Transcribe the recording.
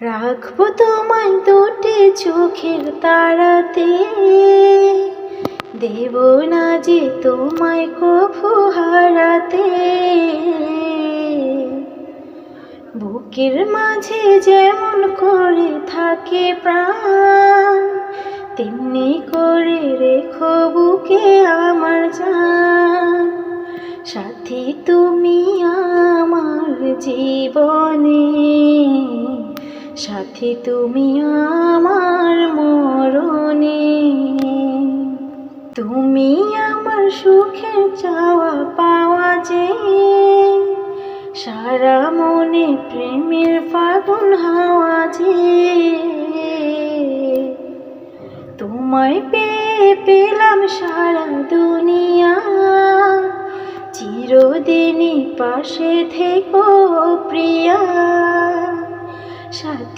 রাখব তোমায় দুটি চোখের তারাতে। দেব না যে তোমায় কভু হারাতে। বুকের মাঝে যেমন করে থাকে প্রাণ, তেমনি করে রেখো বুকে আমার জান। সাথী তুমি আমার জীবনে। সাথী তুমি আমার মরণে। তুমি আমার সুখের চাওয়া পাওয়া যে। সারা মনে প্রেমের ফাগুন হাওয়া যে। তোমায় পেয়ে পেলাম সারা দুনিয়া। চিরদিনই পাশে থেকো প্রিয়া।